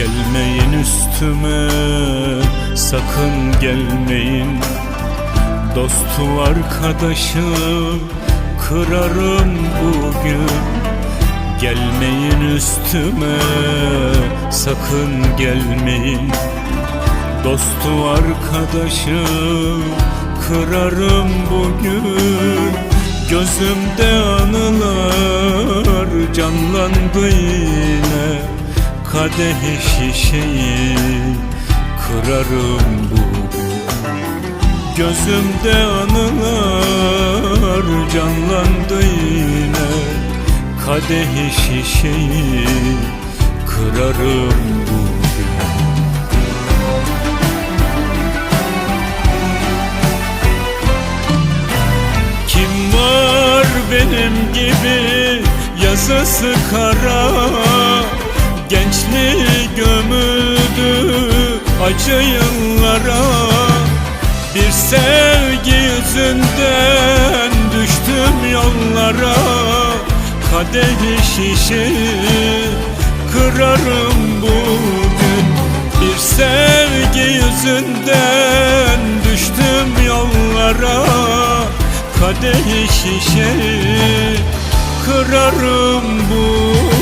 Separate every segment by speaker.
Speaker 1: Gelmeyin üstüme sakın gelmeyin. Dostu arkadaşı kırarım bugün. Gelmeyin üstüme sakın gelmeyin. Dostu arkadaşı kırarım bugün. Gözümde anılar canlandı Kadehi şişeyi kırarım bugün Gözümde anılar canlandı yine. Kadehi şişeyi kırarım bugün Kim var benim gibi yazısı kara Gençliği gömüldü acı yıllara. Bir sevgi yüzünden düştüm yollara. Kadehi şişeyi kırarım bugün. Bir sevgi yüzünden düştüm yollara. Kadehi şişeyi kırarım bugün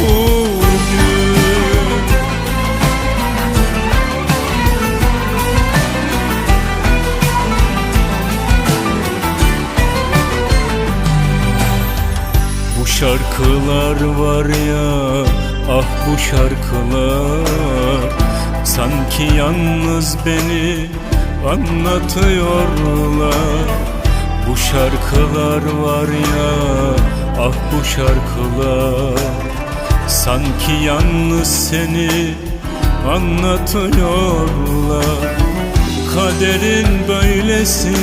Speaker 1: şarkılar var ya ah bu şarkılar. Sanki yalnız beni anlatıyorlar. Bu şarkılar var ya ah bu şarkılar. Sanki yalnız seni anlatıyorlar. Kaderin böylesi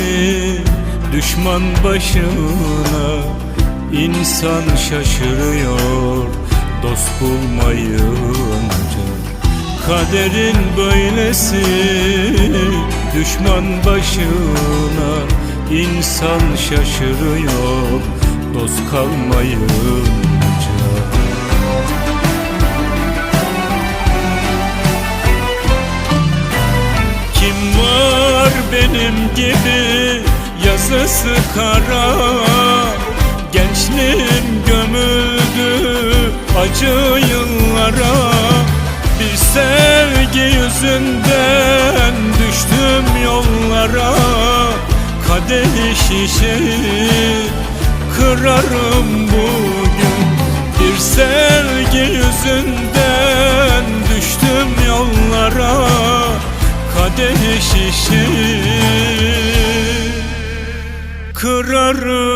Speaker 1: düşman başına İnsan şaşırıyor dost bulmayınca Kaderin böylesi düşman başına İnsan şaşırıyor dost kalmayınca Kim var benim gibi yazısı kara Gençliğim gömüldü acı yıllara. Bir sevgi yüzünden düştüm yollara. Kadehi şişeyi kırarım bugün. Bir sevgi yüzünden düştüm yollara. Kadehi şişeyi kırarım